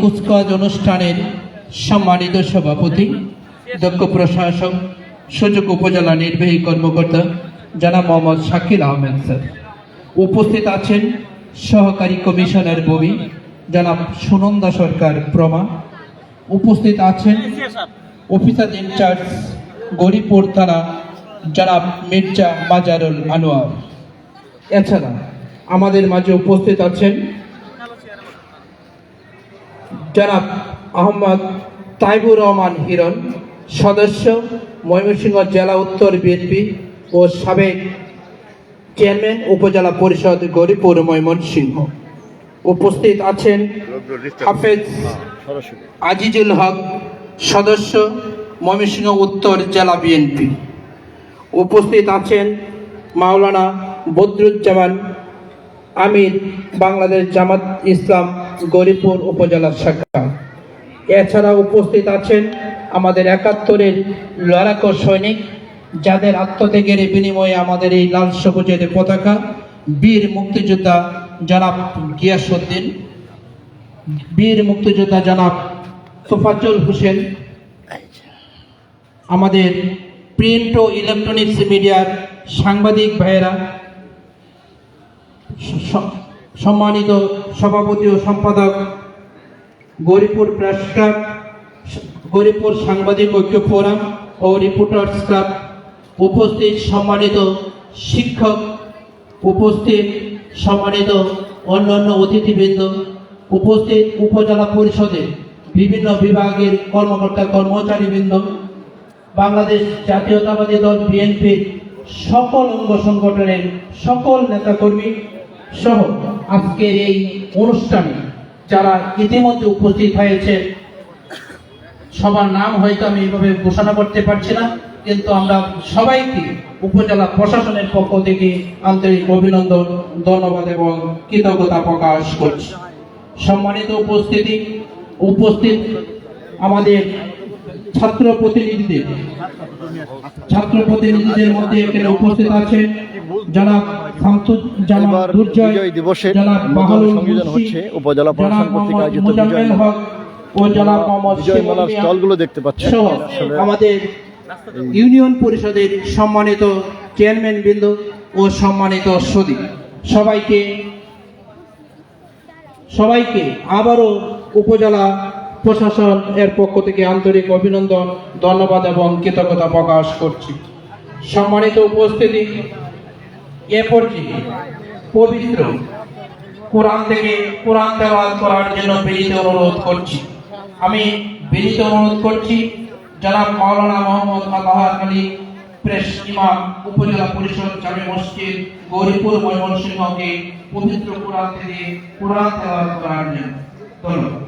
কুচকাওয়াজ অনুষ্ঠানের সম্মানিত সভাপতি, দক্ষ প্রশাসক, সুযোগ উপজেলা নির্বাহী কর্মকর্তা, জনাব মোহাম্মদ শাকিল আহমেদ স্যার। উপস্থিত আছেন সহকারী কমিশনার ববি, জনাব সুনন্দা সরকার প্রমা। উপস্থিত আছেন অফিসার ইনচার্জ গরিপুর থানা জনাব মির্জা মাজারুল আনোয়ার। এছাড়া আমাদের মাঝে উপস্থিত আছেন জনাব আহমদ তাইবুর রহমান হিরণ, সদস্য, ময়মনসিংহ জেলা উত্তর বিএনপি ও সাবেক চেয়ারম্যান উপজেলা পরিষদ গরিপুর ময়মনসিংহ। উপস্থিত আছেন হাফেজ আজিজুল হক, সদস্য, ময়মনসিংহ উত্তর জেলা বিএনপি। উপস্থিত আছেন মাওলানা বদরুজ্জামান আমির, বাংলাদেশ জামাত ইসলাম গরিপুর উপজেলার শাখা। এছাড়া উপস্থিত আছেন আমাদের একাত্তরের লড়াকো সৈনিক, যাদের আত্মত্যাগের বিনিময়ে আমাদের এই লাল সবুজের পতাকা, বীর মুক্তিযোদ্ধা জনাব গিয়াসুদ্দিন বীর মুক্তিযোদ্ধা জনাব তোফাজ্জল হোসেন, আমাদের প্রিন্ট ও ইলেকট্রনিক্স মিডিয়ার সাংবাদিক ভাইয়েরা সম্মানিত সভাপতি ও সম্পাদক, গরিপুর প্রেস ক্লাব, গরিপুর সাংবাদিক ঐক্য ফোরাম ও রিপোর্টার্স ক্লাব উপস্থিত সম্মানিত শিক্ষক, উপস্থিত সম্মানিত অন্যান্য অতিথিবৃন্দ, উপস্থিত উপজেলা পরিষদে বিভিন্ন বিভাগের কর্মকর্তা কর্মচারীবৃন্দ, বাংলাদেশ জাতীয়তাবাদী দল বিএনপির সকল অঙ্গ সংগঠনের সকল নেতাকর্মী সহ আজকের এই অনুষ্ঠানে যারা ইতিমধ্যে উপস্থিত হয়েছে, সবার নাম হয়তো আমি এইভাবে ঘোষণা করতে পারছি না, কিন্তু আমরা সবাইকে উপজেলা প্রশাসনের পক্ষ থেকে আন্তরিক অভিনন্দন, ধন্যবাদ এবং কৃতজ্ঞতা প্রকাশ করছি। সম্মানিত উপস্থিতি, উপস্থিত আমাদের ছাত্র প্রতিনিধিদের ছাত্র প্রতিনিধিদের মধ্যে এখানে উপস্থিত আছে জনাব বিজয় দিবসের সংযোজন হচ্ছে উপজেলা প্রশাসন কর্তৃক আয়োজিত বিজয় ও জনাব মোহাম্মদ স্টলগুলো দেখতে পাচ্ছেন। আমাদের ইউনিয়ন পরিষদের সম্মানিত চেয়ারম্যান বৃন্দ ও সম্মানিত সদী। সবাইকে সবাইকে আবারও উপজেলা প্রশাসন এর পক্ষ থেকে আন্তরিক অভিনন্দন, ধন্যবাদ এবং কৃতজ্ঞতা প্রকাশ করছি। সম্মানিত উপস্থিতি, এ পর্যায়ে পবিত্র কোরআন থেকে কোরআন দেওয়াল করার জন্য বিনীত অনুরোধ করছি। আমি বিনীত অনুরোধ করছি, জনাব মাওলানা মোহাম্মদ আতাহার আলী প্রেস ইমাম, উপজেলা পরিষদ জামে মসজিদ, গৌরীপুর ময়মনসিংহকে পবিত্র কোরআন থেকে কোরআন তেলাওয়াত করার জন্য। ধন্যবাদ।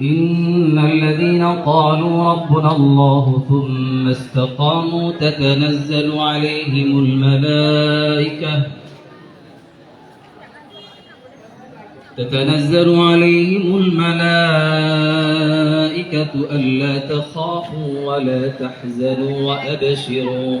إن الذين قالوا ربنا الله ثم استقاموا تتنزل عليهم الملائكة تتنزل عليهم الملائكة ألا تخافوا ولا تحزنوا وأبشروا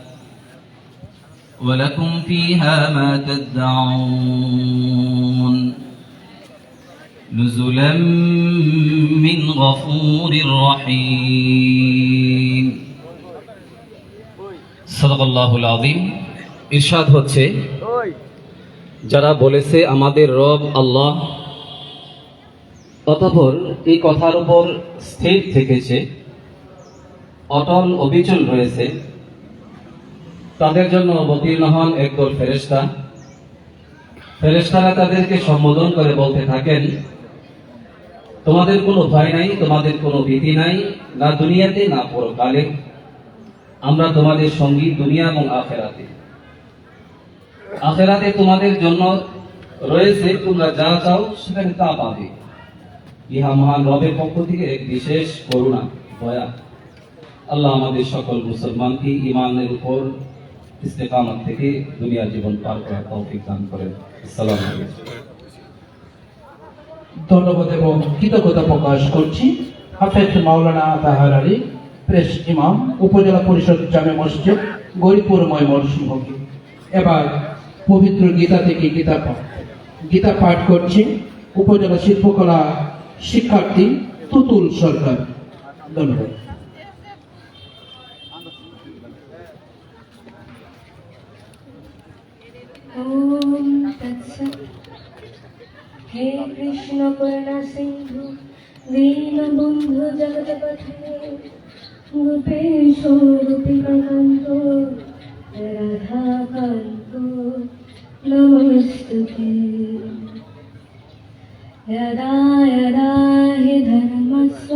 ولكم فيها ما تدعون نزلا من غفور رحيم صدق الله العظيم ইরশাদ হচ্ছে যারা বলেছে আমাদের রব আল্লাহ অতঃপর এই কথার উপর স্থির থেকেছে অটল অবিচল রয়েছে তাদের জন্য অবতীর্ণ হন একদল ফেরেশতা। ফেরেশতারা তাদেরকে সম্বোধন করে বলতে থাকেন, তোমাদের কোনো ভয় নাই, তোমাদের কোনো ভীতি নাই, না দুনিয়াতে, না পরকালে। আমরা তোমাদের সঙ্গী দুনিয়া এবং আখেরাতে। আখেরাতে তোমাদের জন্য রয়েছে, তোমরা যা চাও, সেখানে তা পাবে। ইহা মহান রবের পক্ষ থেকে এক বিশেষ করুণা ভয়া আল্লাহ আমাদের সকল মুসলমানকে ইমানের উপর ইস্তেকামত থেকে দুনিয়ার জীবন পার করার তৌফিক দান করেন। ধন্যবাদ এবং কৃতজ্ঞতা প্রকাশ করছি হাফেজ মাওলানা তাহার আলী, প্রেস ইমাম, উপজেলা পরিষদ জামে মসজিদ, গরিপুর ময়মনসিংহকে। এবার পবিত্র গীতা থেকে গীতা পাঠ। গীতা পাঠ করছি উপজেলা শিল্পকলা শিক্ষার্থী তুতুল সরকার। ধন্যবাদ। कृष्णपूर्ण सिन्धु दीनबन्धु जगत्पथे गोपेश गोपिकान्तो राधाकान्तो नमस्तुते यदा यदा हि धर्मस्व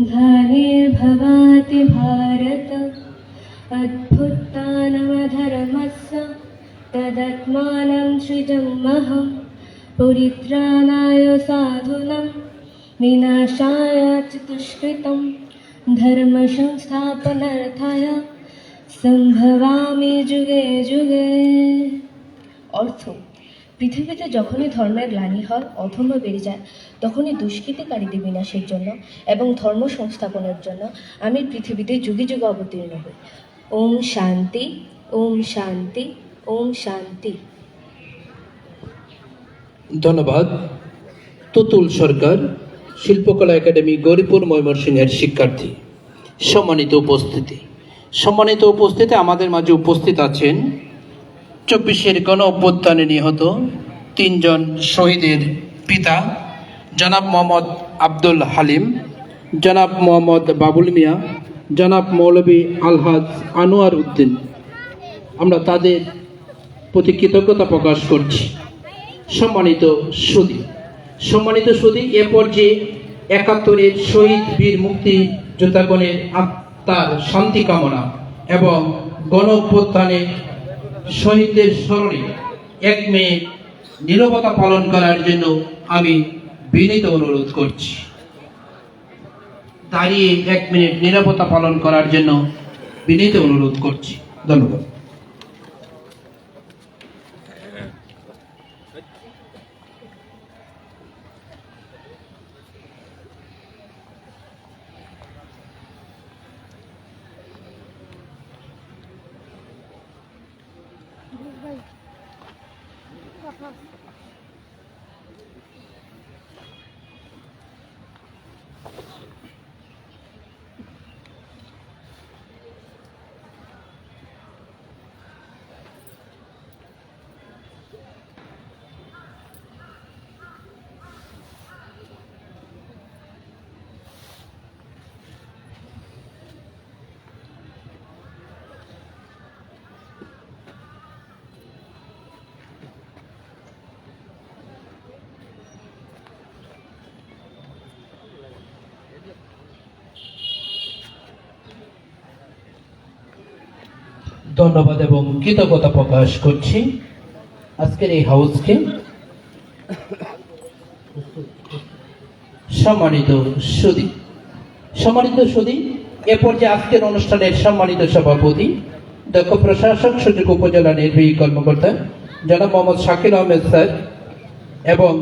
ग्लानिर्भवति भारत अद्भुतानवधर्मस्य तदात्मानं सृजमहं परित्राणाय साधूनां विनाशाय च दुष्कृतं धर्मसंस्थापनार्थाय সম্ভবামি যুগে যুগে অর্থ পৃথিবীতে যখনই ধর্মের গ্লানি হয় অধর্ম বেড়ে যায় তখনই দুষ্কৃতিকারীদের বিনাশের জন্য এবং ধর্ম সংস্থাপনের জন্য আমি পৃথিবীতে যুগে যুগে অবতীর্ণ হই ওম শান্তি ওম শান্তি ওম শান্তি ধন্যবাদ তুতুল সরকার শিল্পকলা একাডেমি গরিপুর ময়মনসিংহের শিক্ষার্থী। সম্মানিত উপস্থিতি। সম্মানিত উপস্থিতি আমাদের মাঝে উপস্থিত আছেন চব্বিশের গণ অভ্যুত্থানে নিহত তিনজন শহীদের পিতা, জনাব মোহাম্মদ আব্দুল হালিম, জনাব মোহাম্মদ বাবুল মিয়া, জনাব মৌলভী আলহাজ আনোয়ার উদ্দিন। আমরা তাদের প্রতি কৃতজ্ঞতা প্রকাশ করছি। সম্মানিত সুদী সম্মানিত সুদী, এ পর্যায়ে একাত্তরের শহীদ বীর মুক্তি যোদ্ধাগণের আত্মার শান্তি কামনা এবং গণ অভ্যুত্থানে শহীদদের স্মরণে এক মেয়ে নীরবতা পালন করার জন্য আমি বিনীত অনুরোধ করছি। দাঁড়িয়ে এক মিনিট নীরবতা পালন করার জন্য বিনীত অনুরোধ করছি। ধন্যবাদ। ধন্যবাদ এবং কৃতজ্ঞতা প্রকাশ করছি। আজকের এই হাউসকে সম্মানিত সুদী সম্মানিত সুদী, এ পর্যায়ে আজকের অনুষ্ঠানের সম্মানিত সভাপতি, দক্ষ প্রশাসক সুযোগ উপজেলা নির্বাহী কর্মকর্তা, জনাব মোহাম্মদ শাকিল আহমেদ স্যার এবং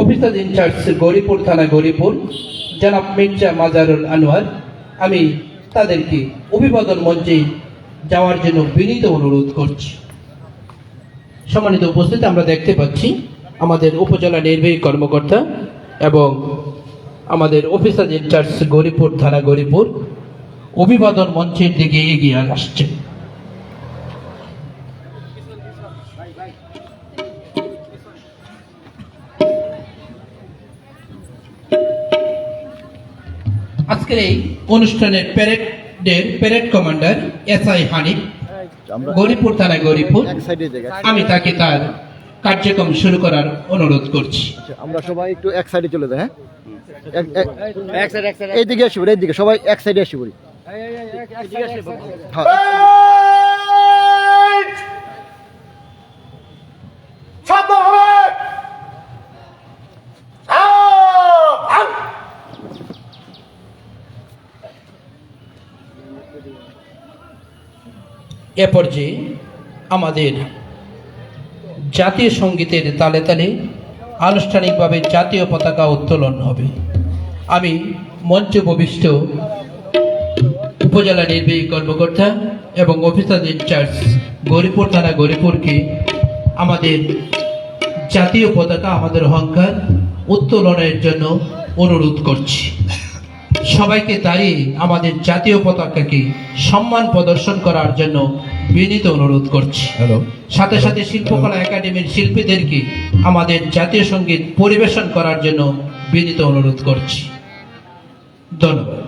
অফিসার ইনচার্জ গরিপুর থানা গরিপুর, জনাব মির্জা মাজারুল আনোয়ার। আমি তাদেরকে অভিবাদন মঞ্চে যাওয়ার জন্য বিনীত অনুরোধ করছি। সম্মানিত উপস্থিতি, আমরা দেখতে পাচ্ছি আমাদের উপজেলা নির্বাহী কর্মকর্তা এবং আমাদের অফিসার ইনচার্জ গরিপুর থানা গরিপুর অভিবাদন মঞ্চের দিকে এগিয়ে আসছে। আজকের এই অনুষ্ঠানের প্যারেডের parade commander S I Hanif আমরা গরিপুর থানায় গরিপুর। এক সাইডে আমি তাকে তার কার্যক্রম শুরু করার অনুরোধ করছি। আচ্ছা, আমরা সবাই একটু এক সাইডে চলে যাই হ্যাঁ? এক- এক- এইদিকে আসি পড়ি এইদিকে সবাই এক সাইডে আসি পড়ি হ্যাঁ। এ পর্যায়ে আমাদের জাতীয় সঙ্গীতের তালে তালে আনুষ্ঠানিকভাবে জাতীয় পতাকা উত্তোলন হবে। আমি মঞ্চ উপবিষ্ট উপজেলা নির্বাহী কর্মকর্তা এবং অফিসার ইনচার্জ গরিপুর থানা গরিপুরকে আমাদের জাতীয় পতাকা, আমাদের অহংকার উত্তোলনের জন্য অনুরোধ করছি। সবাইকে দাঁড়িয়ে আমাদের জাতীয় পতাকাকে সম্মান প্রদর্শন করার জন্য বিনীত অনুরোধ করছি। সাথে সাথে শিল্পকলা একাডেমির শিল্পীদেরকে আমাদের জাতীয় সংগীত পরিবেশন করার জন্য বিনীত অনুরোধ করছি। ধন্যবাদ।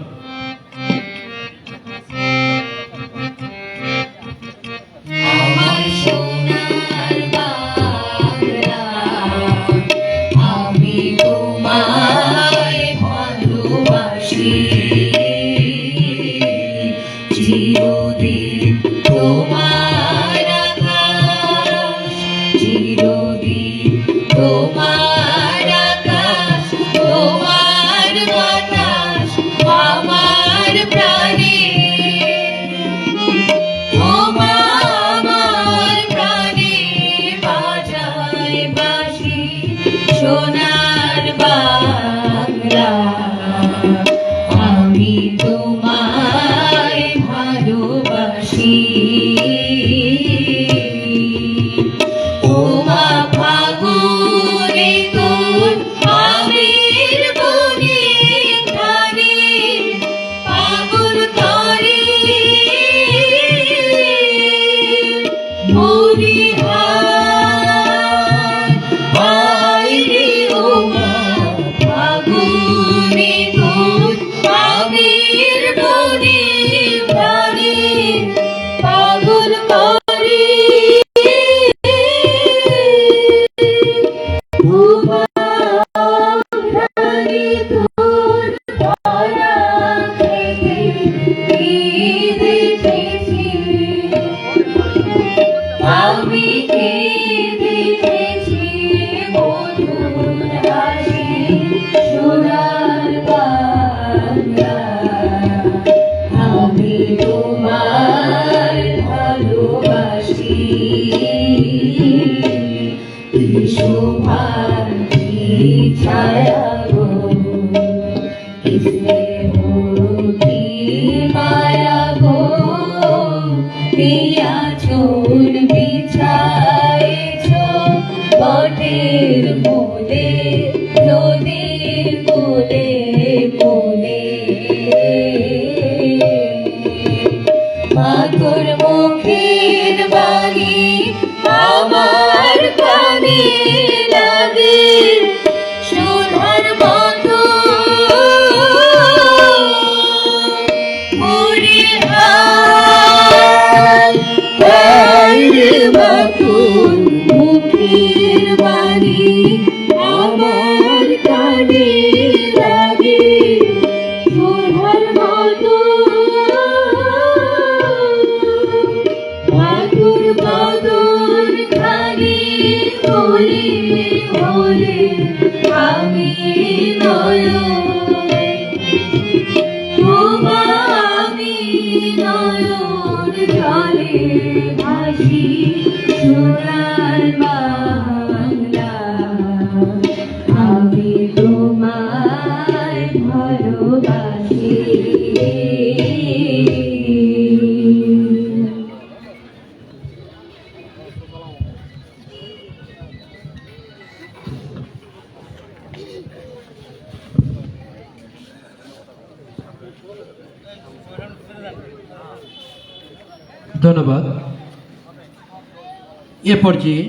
এ পর্যায়ে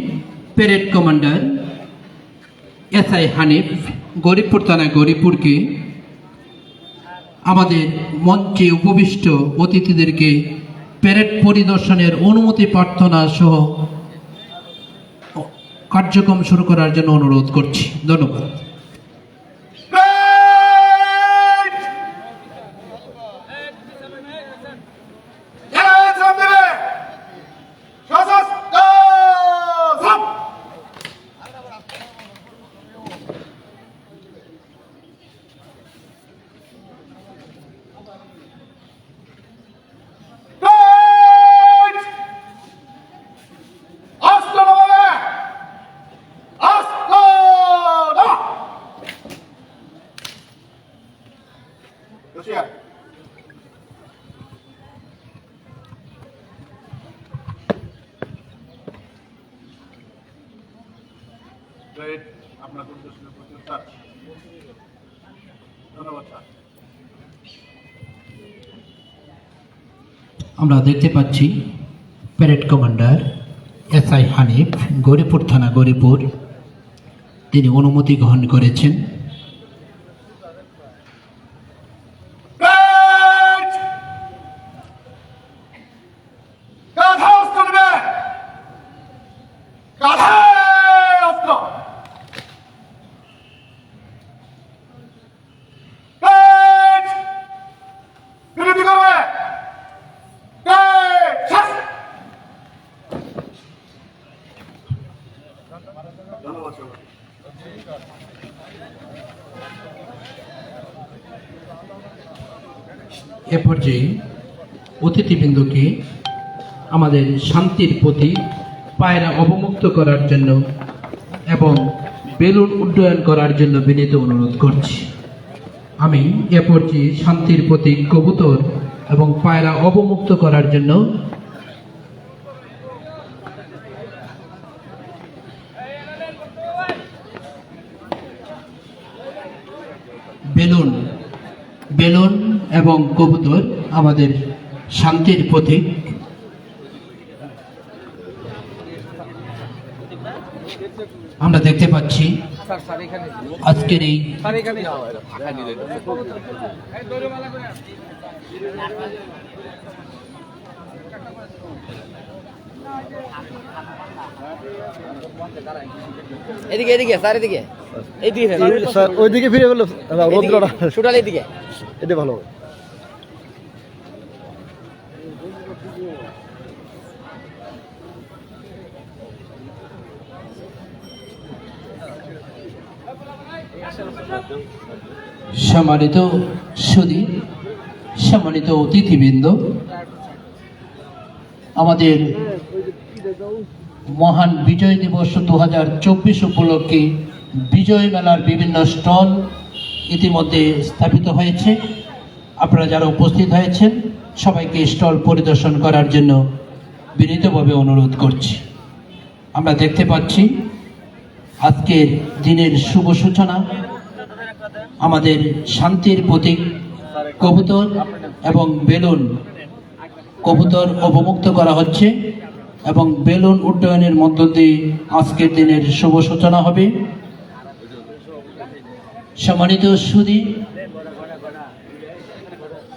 parade commander S I Hanif, Garibpur থানা গরিবপুরকে, আমাদের মঞ্চে উপবিষ্ট অতিথিদেরকে প্যারেড পরিদর্শনের অনুমতি প্রার্থনা সহ কার্যক্রম শুরু করার জন্য অনুরোধ করছি। ধন্যবাদ। আপনার উদ্দেশ্যে স্যার ধন্যবাদ, স্যার। আমরা দেখতে পাচ্ছি parade commander S I Hanif, Goripur থানা, গরিপুর। তিনি অনুমতি গ্রহণ করেছেন। এ পর্যায়ে অতিথিবৃন্দকে আমাদের শান্তির প্রতি পায়রা অবমুক্ত করার জন্য এবং বেলুন উড্ডয়ন করার জন্য বিনীত অনুরোধ করছি। আমি এ পর্যায়ে শান্তির প্রতীক কবুতর এবং পায়রা অবমুক্ত করার জন্য বেলুন বেলুন এবং কবুতর আমাদের শান্তির প্রতীক। আমরা দেখতে পাচ্ছি আজকের এই এদিকে এদিকে স্যার এদিকে। এদিকে স্যার ওইদিকে ফিরে গেল। রৌদ্রটা। সুটাল এদিকে। এটা ভালো সম্মানিত সুদী সম্মানিত অতিথিবৃন্দ, আমাদের মহান বিজয় দিবস দু হাজার চব্বিশ উপলক্ষে বিজয় মেলার বিভিন্ন স্টল ইতিমধ্যে স্থাপিত হয়েছে। আপনারা যারা উপস্থিত হয়েছেন, সবাইকে স্টল পরিদর্শন করার জন্য বিনীতভাবে অনুরোধ করছি। আমরা দেখতে পাচ্ছি, আজকের দিনের শুভ সূচনা। আমাদের শান্তির প্রতীক, কবুতর এবং বেলুন। কবুতর অবমুক্ত করা হচ্ছে এবং বেলুন উড্ডয়নের মধ্য দিয়ে আজকের দিনের শুভ সূচনা হবে। সম্মানিত সুদী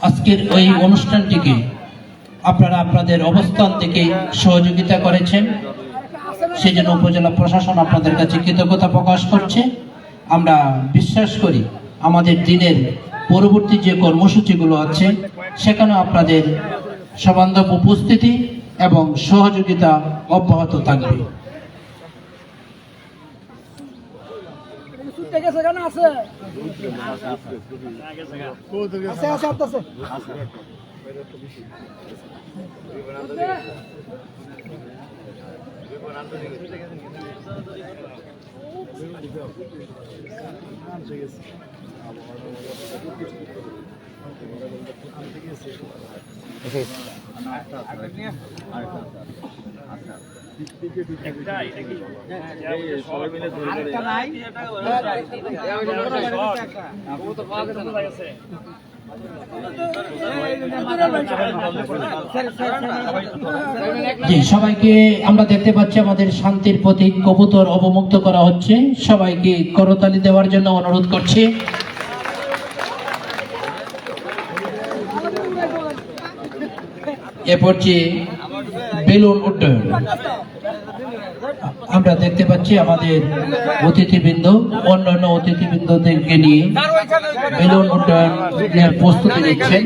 আজকের ওই অনুষ্ঠানটিকে আপনারা আপনাদের অবস্থান থেকে সহযোগিতা করেছেন। সেই জন্য উপজেলা প্রশাসন আপনাদের কাছে কৃতজ্ঞতা প্রকাশ করছে। আমরা বিশ্বাস করি আমাদের দিনের পরবর্তী যে কর্মসূচিগুলো আছে, সেখানে আপনাদের সবান্ধব উপস্থিতি এবং সহযোগিতা অব্যাহত থাকবে। ঠিক আছে। জি, সবাইকে আমরা দেখতে পাচ্ছি আমাদের শান্তির প্রতীক কবুতর অবমুক্ত করা হচ্ছে। সবাইকে করতালি দেওয়ার জন্য অনুরোধ করছি। এ পর্যায়ে বেলুন উড্ডয়ন, আমরা দেখতে পাচ্ছি আমাদের অতিথিবৃন্দ, অন্যান্য অতিথিবৃন্দদেরকে নিয়ে বেলুন উড্ডয়নের প্রস্তুতি নিচ্ছেন।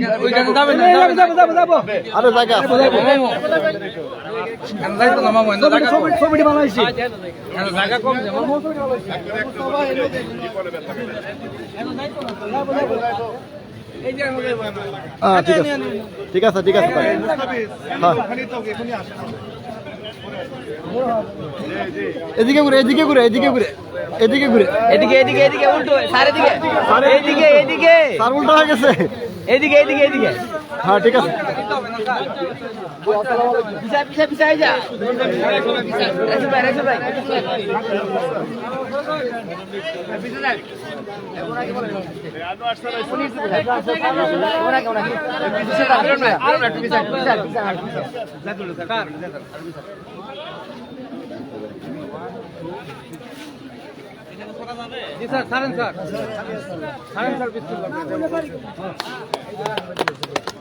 জায়গা হ্যাঁ ঠিক আছে ঠিক আছে ঠিক আছে হ্যাঁ। এদিকে ঘুরে এদিকে ঘুরে এদিকে ঘুরে এদিকে ঘুরে। এদিকে এদিকে এদিকে উল্টো স্যার এদিকে এদিকে এদিকে। সার উল্টো হয়ে গেছে। এদিকে এদিকে এদিকে। হ্যাঁ ঠিক আছে। পিছা পিছা পিছাই যা রাসেল ভাই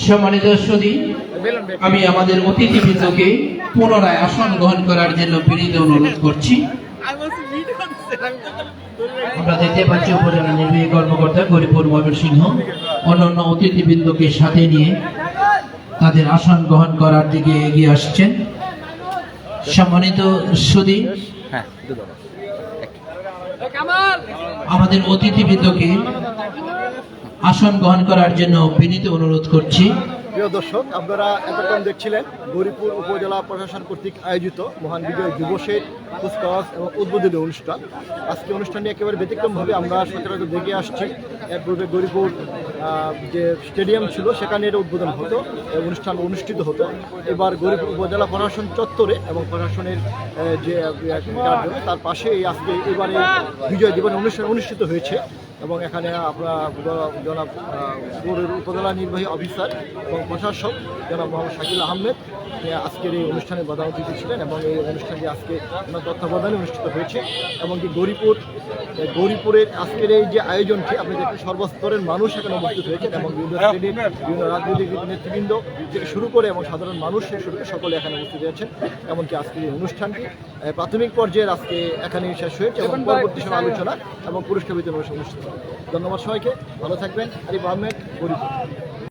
সম্মানিত সুদী আমি আমাদের অতিথিবৃন্দকে পুনরায় আসন গ্রহণ করার জন্য বিনীত অনুরোধ করছি। আমরা দেখতে পাচ্ছি উপজেলা নির্বাহী কর্মকর্তা গরিপুর ময়মনসিংহ। অন্যান্য অতিথিবৃন্দকে সাথে নিয়ে তাদের আসন গ্রহণ করার দিকে এগিয়ে আসছেন। সম্মানিত সুদী আমাদের অতিথিবৃন্দকে আসন গ্রহণ করার জন্য বিনীত অনুরোধ করছি। প্রিয় দর্শক, আপনারা এতক্ষণ দেখছিলেন গরিপুর উপজেলা প্রশাসন কর্তৃক আয়োজিত মহান বিজয় যুবশের কুচকাওয়াজ এবং উদ্বোধনী অনুষ্ঠান। আজকে অনুষ্ঠানটি একেবারে ব্যতিক্রমভাবে আমরা সচরাচর দেখে আসছি। এর পূর্বে গরিপুর যে স্টেডিয়াম ছিল, সেখানে এটা উদ্বোধন হতো অনুষ্ঠান অনুষ্ঠিত হতো। এবার গরিপুর উপজেলা প্রশাসন চত্বরে এবং প্রশাসনের যে তার পাশে আজকে এবারে বিজয় দিবস অনুষ্ঠান অনুষ্ঠিত হয়েছে। এবং এখানে আপনার জনাব পৌরের উপজেলা নির্বাহী অফিসার এবং প্রশাসক জনাব মোহাম্মদ শাকিল আহমেদ আজকের এই অনুষ্ঠানে প্রধান অতিথি ছিলেন এবং এই অনুষ্ঠানটি আজকে ওনার তত্ত্বাবধানে অনুষ্ঠিত হয়েছে এবং কি গৌরীপুর গৌরীপুরের আজকের এই যে আয়োজনটি আপনি দেখবেন সর্বস্তরের মানুষ এখানে উপস্থিত হয়েছেন এবং বিভিন্ন শ্রেণির বিভিন্ন রাজনৈতিক নেতৃবৃন্দ থেকে শুরু করে এবং সাধারণ মানুষ থেকে শুরু করে সকলে এখানে উপস্থিত হয়েছেন এমনকি আজকের এই অনুষ্ঠানটি প্রাথমিক পর্যায়ের আজকে এখানে শেষ হয়েছে এবং পরবর্তী সময় আলোচনা এবং পুরস্কার বিতরণ অনুষ্ঠিত। ধন্যবাদ সবাইকে। ভালো থাকবেন। আরিফ আহমেদ গরিপুর